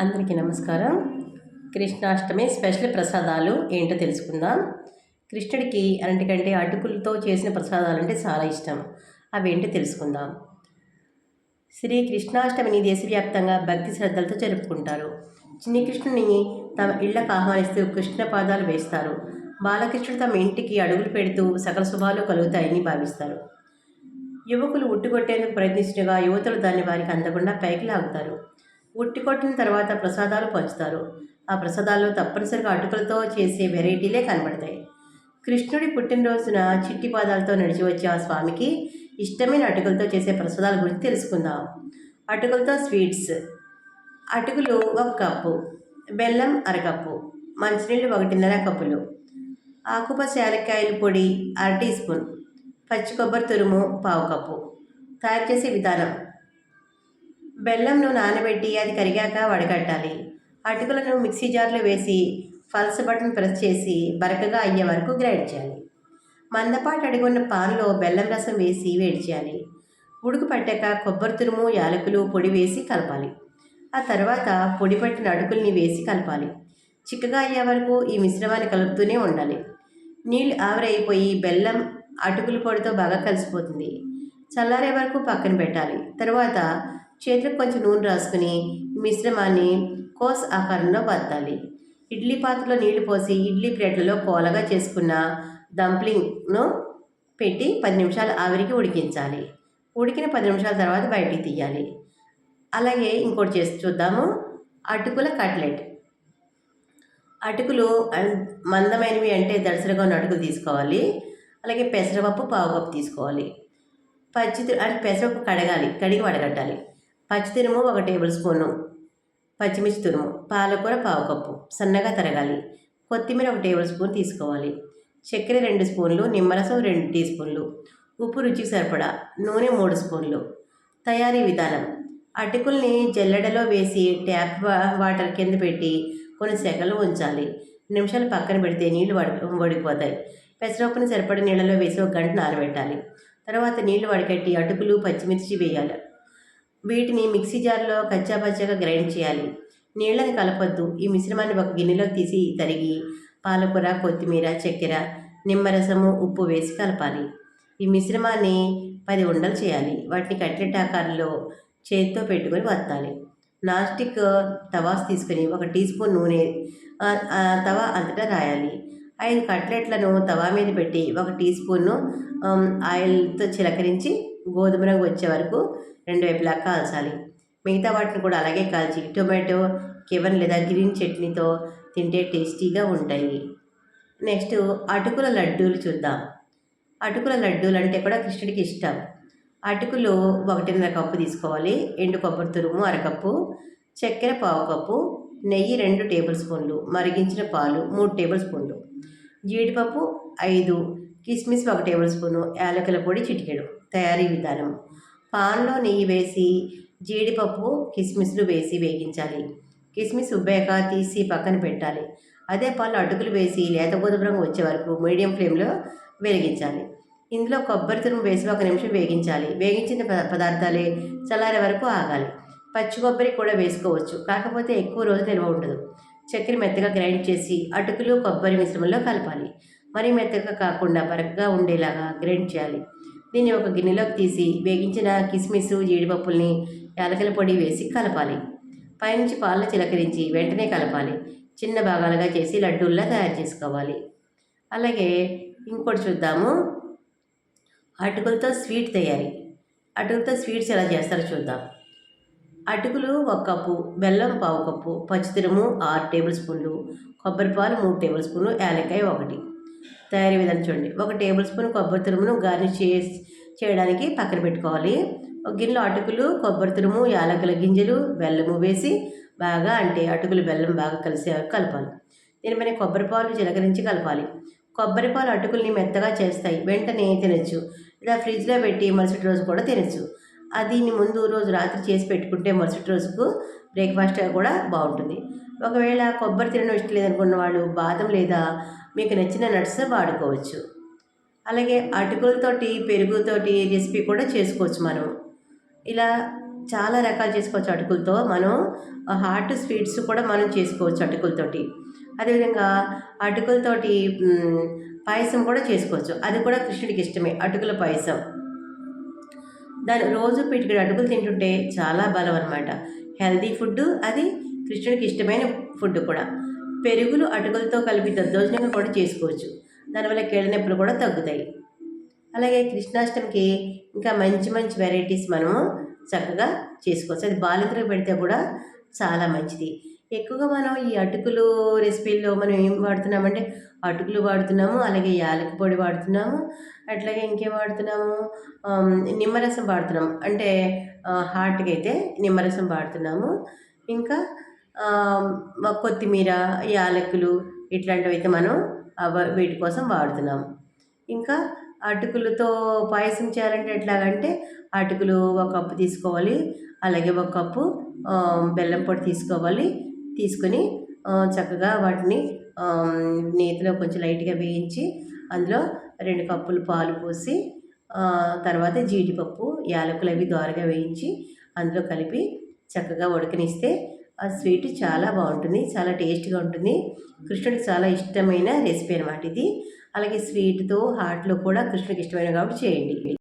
అందరికీ నమస్కారం. కృష్ణాష్టమి స్పెషల్ ప్రసాదాలు ఏంటో తెలుసుకుందాం. కృష్ణుడికి అన్నిటికంటే అటుకులతో చేసిన ప్రసాదాలు అంటే చాలా ఇష్టం. అవి ఏంటో తెలుసుకుందాం. శ్రీ కృష్ణాష్టమిని దేశవ్యాప్తంగా భక్తి శ్రద్ధలతో జరుపుకుంటారు. చిన్ని కృష్ణుని తమ ఇళ్ళకు ఆహ్వానిస్తూ కృష్ణ పాదాలు వేస్తారు. బాలకృష్ణుడు తమ ఇంటికి అడుగులు పెడుతూ సకల శుభాలు కలుగుతాయని భావిస్తారు. యువకులు ఉట్టుకొట్టేందుకు ప్రయత్నించగా యువతులు దాన్ని వారికి అందకుండా పైకి లాగుతారు. ఉట్టి కొట్టిన తర్వాత ప్రసాదాలు పంచుతారు. ఆ ప్రసాదాల్లో తప్పనిసరిగా అటుకులతో చేసే వెరైటీలే కనబడతాయి. కృష్ణుడి పుట్టినరోజున చిట్టి పాదాలతో నడిచి వచ్చే ఆ స్వామికి ఇష్టమైన అటుకులతో చేసే ప్రసాదాల గురించి తెలుసుకుందాం. అటుకులతో స్వీట్స్. అటుకులు ఒక కప్పు. బెల్లం అరకప్పు. మంచినీళ్ళు ఒకటిన్నర కప్పులు. ఆకుపచ్చ యాలక్కాయల పొడి అర టీ స్పూన్. పచ్చి కొబ్బరి తురుము పావు కప్పు. తయారు చేసే విధానం. బెల్లంను నానబెట్టి అది కరిగాక వడగట్టాలి అటుకులను మిక్సీ జార్లో వేసి ఫల్స్ బటన్ ప్రెస్ చేసి బరకగా అయ్యే వరకు గ్రైండ్ చేయాలి. మందపాటి అడుగున్న పాన్లో బెల్లం రసం వేసి వేడి చేయాలి. ఉడుకు పట్టాక కొబ్బరి తురుము యాలకులు పొడి వేసి కలపాలి. ఆ తర్వాత పొడి పట్టిన అడుగుల్ని వేసి కలపాలి. చిక్కగా అయ్యే వరకు ఈ మిశ్రమాన్ని కలుపుతూనే ఉండాలి. నీళ్ళు ఆవిరైపోయి బెల్లం అటుకుల పొడితో బాగా కలిసిపోతుంది. చల్లారే వరకు పక్కన పెట్టాలి. తర్వాత చేతులకు కొంచెం నూనె రాసుకుని మిశ్రమాన్ని కోస్ ఆకారంలో బద్దాలి ఇడ్లీ పాత్రలో నీళ్ళు పోసి ఇడ్లీ ప్లేట్లలో కోలగా చేసుకున్న డంప్లింగ్ను పెట్టి పది నిమిషాలు ఆవిరికి ఉడికించాలి. ఉడికిన పది నిమిషాల తర్వాత బయటికి తీయాలి. అలాగే ఇంకోటి చేసి చూద్దాము. అటుకుల కట్లెట్. అటుకులు మందమైనవి అంటే దడసరిగా ఉన్న అటుకులు తీసుకోవాలి. అలాగే పెసరపప్పు పావుపప్పు తీసుకోవాలి. పచ్చి అంటే పెసరపప్పు కడగాలి. కడిగి వడగట్టాలి. పచ్చి తురుము ఒక టేబుల్ స్పూను పచ్చిమిర్చి తురుము పాలకూర పావు కప్పు సన్నగా తరగాలి. కొత్తిమీర ఒక టేబుల్ స్పూన్ తీసుకోవాలి. చక్కెర రెండు స్పూన్లు నిమ్మరసం రెండు టీ స్పూన్లు. ఉప్పు రుచికి సరిపడా నూనె మూడు స్పూన్లు. తయారీ విధానం. అటుకుల్ని జల్లెడలో వేసి ట్యాప్ వాటర్ కింద పెట్టి కొన్ని సెకలు ఉంచాలి. నిమిషాలు పక్కన పెడితే నీళ్ళు వడి వడిపోతాయి. పెసరపప్పుని సరిపడే నీళ్ళలో వేసి ఒక గంట నానబెట్టాలి. తర్వాత నీళ్ళు వడికట్టి అటుకులు పచ్చిమిర్చి వేయాలి. వీటిని మిక్సీ జార్లో కచ్చా పచ్చాగా గ్రైండ్ చేయాలి. నీళ్ళని కలపొద్దు. ఈ మిశ్రమాన్ని ఒక గిన్నెలోకి తీసి తరిగి పాలకూర కొత్తిమీర చక్కెర నిమ్మరసము ఉప్పు వేసి కలపాలి. ఈ మిశ్రమాన్ని పది ఉండలు చేయాలి. వాటిని కట్లెట్ ఆకారంలో చేతితో పెట్టుకొని వత్తాలి. నాస్టిక్ తవాస్ తీసుకొని ఒక టీ స్పూన్ నూనె ఆ, తవా అంతటా రాయాలి. ఐదు కట్లెట్లను తవా మీద పెట్టి ఒక టీ స్పూన్ ఆయిల్తో చిలకరించి గోధుమ రంగు వచ్చే వరకు రెండు వైపులా కాల్చాలి. మిగతా వాటిని కూడా అలాగే కాల్చి టొమాటో కివన్ లేదా గ్రీన్ చట్నీతో తింటే టేస్టీగా ఉంటాయి. నెక్స్ట్ అటుకుల లడ్డూలు చూద్దాం. అటుకుల లడ్డూలు అంటే కూడా కృష్ణుడికి ఇష్టం. అటుకులు ఒకటిన్నర కప్పు తీసుకోవాలి ఎండు కొబ్బరి తురుము అరకప్పు చక్కెర పావు కప్పు నెయ్యి రెండు టేబుల్ స్పూన్లు మరిగించిన పాలు మూడు టేబుల్ స్పూన్లు జీడిపప్పు ఐదు కిస్మిస్ ఒక టేబుల్ స్పూను యాలకుల పొడి చిటికెడు తయారీ విధానం. పాన్లో నెయ్యి వేసి జీడిపప్పు కిస్మిస్లు వేసి వేగించాలి. కిస్మిస్ ఉబ్బాక తీసి పక్కన పెట్టాలి. అదే పాలు అటుకులు వేసి లేత గోధుమ రంగు వచ్చే వరకు మీడియం ఫ్లేమ్లో వెలిగించాలి. ఇందులో కొబ్బరి తురుము వేసి ఒక నిమిషం వేగించాలి. వేగించిన పదార్థాలే చల్లారే వరకు ఆగాలి. పచ్చి కొబ్బరి కూడా వేసుకోవచ్చు. కాకపోతే ఎక్కువ రోజు నిల్వ ఉండదు. చక్కెర మెత్తగా గ్రైండ్ చేసి అటుకులు కొబ్బరి మిశ్రమంలో కలపాలి. మరీ మెత్తగా కాకుండా బరకగా ఉండేలాగా గ్రైండ్ చేయాలి. దీన్ని ఒక గిన్నెలోకి తీసి వేగించిన కిస్మిస్ జీడిపప్పుల్ని యాలకల పొడి వేసి కలపాలి. పైనుంచి పాలను చిలకరించి వెంటనే కలపాలి. చిన్న భాగాలుగా చేసి లడ్డూల్లా తయారు చేసుకోవాలి. అలాగే ఇంకోటి చూద్దాము. అటుకులతో స్వీట్ తయారీ. అటుకులతో స్వీట్స్ ఎలా చేస్తారో చూద్దాం. అటుకులు ఒక కప్పు బెల్లం పావు కప్పు పచ్చితిరుము ఆరు టేబుల్ స్పూన్లు కొబ్బరి పాలు మూడు టేబుల్ స్పూన్లు యాలకాయ ఒకటి. తయారీ విధానం చూడండి. ఒక టేబుల్ స్పూన్ కొబ్బరి తురుమును గార్నిష్ చేసి చేయడానికి పక్కన పెట్టుకోవాలి. ఒక గిన్నెలో అటుకులు కొబ్బరి తురుము యాలకుల గింజలు బెల్లము వేసి బాగా అంటే అటుకులు బెల్లం బాగా కలిసే కలపాలి. దీనిపైన కొబ్బరి పాలు చిలకరించి కలపాలి. కొబ్బరి పాలు అటుకుల్ని మెత్తగా చేస్తాయి. వెంటనే తినచ్చు. ఇలా ఫ్రిడ్జ్లో పెట్టి మరుసటి రోజు కూడా తినచ్చు. అది దీన్ని ముందు రోజు రాత్రి చేసి పెట్టుకుంటే మరుసటి రోజుకు బ్రేక్ఫాస్ట్ కూడా బాగుంటుంది. ఒకవేళ కొబ్బరి తినడం ఇష్టం లేదనుకున్న వాళ్ళు బాదం లేదా మీకు నచ్చిన నట్స్ వాడుకోవచ్చు. అలాగే అటుకులతోటి పెరుగుతోటి రెసిపీ కూడా చేసుకోవచ్చు మనం. ఇలా చాలా రకాలు చేసుకోవచ్చు అటుకులతో. మనం హాట్ స్వీట్స్ కూడా మనం చేసుకోవచ్చు అటుకులతోటి అదేవిధంగా అటుకులతోటి పాయసం కూడా చేసుకోవచ్చు. అది కూడా కృష్ణుడికి ఇష్టమే అటుకుల పాయసం. దాని రోజు పెట్టుకుని అటుకులు తింటుంటే చాలా బలం అనమాట హెల్దీ ఫుడ్ అది కృష్ణుడికి ఇష్టమైన ఫుడ్ కూడా. పెరుగులు అటుకులతో కలిపి దద్దోజనంగా కూడా చేసుకోవచ్చు. దానివల్ల కీళ్ళనొప్పులు కూడా తగ్గుతాయి. అలాగే కృష్ణాష్టమికి ఇంకా మంచి మంచి వెరైటీస్ మనము చక్కగా చేసుకోవచ్చు. అది బాలింతలకు పెడితే కూడా చాలా మంచిది. ఎక్కువగా మనం ఈ అటుకులు రెసిపీల్లో మనం ఏం వాడుతున్నామంటే అటుకులు వాడుతున్నాము అలాగే యాలకి పొడి వాడుతున్నాము అట్లాగే ఇంకేం వాడుతున్నాము? నిమ్మరసం వాడుతున్నాము. అంటే హార్ట్కి అయితే నిమ్మరసం వాడుతున్నాము. ఇంకా కొత్తిమీర యాలకులు ఇట్లాంటివి అయితే మనం వీటి కోసం వాడుతున్నాం. ఇంకా అటుకులతో పాయసం చేయాలంటే ఎట్లాగంటే అటుకులు ఒక కప్పు తీసుకోవాలి అలాగే ఒక కప్పు బెల్లం పొడి తీసుకోవాలి తీసుకొని చక్కగా వాటిని నేతిలో కొంచెం లైట్గా వేయించి అందులో రెండు కప్పులు పాలు పోసి తర్వాత జీడిపప్పు యాలకులు అవి దోరగా వేయించి అందులో కలిపి చక్కగా ఉడకనిస్తే ఆ స్వీట్ చాలా బాగుంటుంది చాలా టేస్ట్గా ఉంటుంది. కృష్ణుడికి చాలా ఇష్టమైన రెసిపీ అనమాట ఇది. అలాగే స్వీట్తో హాట్లో కూడా కృష్ణుడికి ఇష్టమైన కాబట్టి చేయండి.